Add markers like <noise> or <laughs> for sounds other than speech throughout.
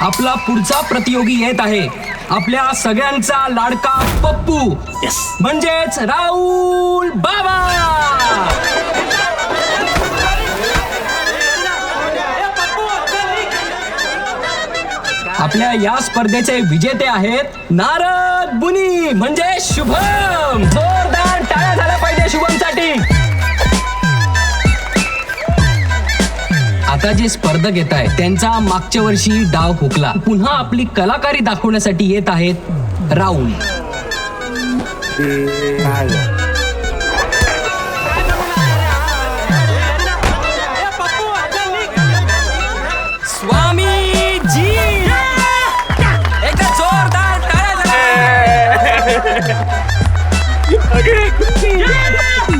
आपला पुढचा प्रतियोगी येत आहे. आपल्या सगळ्यांचा लाडका पप्पू. म्हणजेच राहुल बाबा. आपल्या या स्पर्धेचे विजेते आहेत नारद बुनी म्हणजे शुभम. आता जे स्पर्धक येत आहेत त्यांचा मागच्या वर्षी डाव हुकला पुन्हा आपली कलाकारी दाखवण्यासाठी येत आहेत राहुल. स्वामी जी एकदा जोरदार टाळ्या <laughs>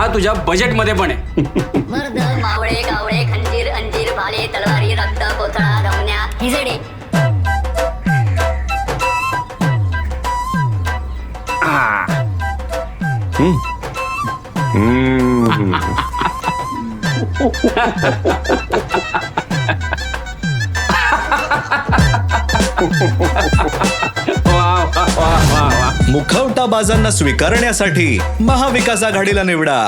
हा तुझ्या बजेटमध्ये पण आहे. मर्द मावळे गावळे खंजीर अंजीर भाले तलवारी रक्त कोथळा रमण्या हिजडे. मुखवटा बाजांना स्वीकारण्यासाठी महाविकास आघाडीला निवडा.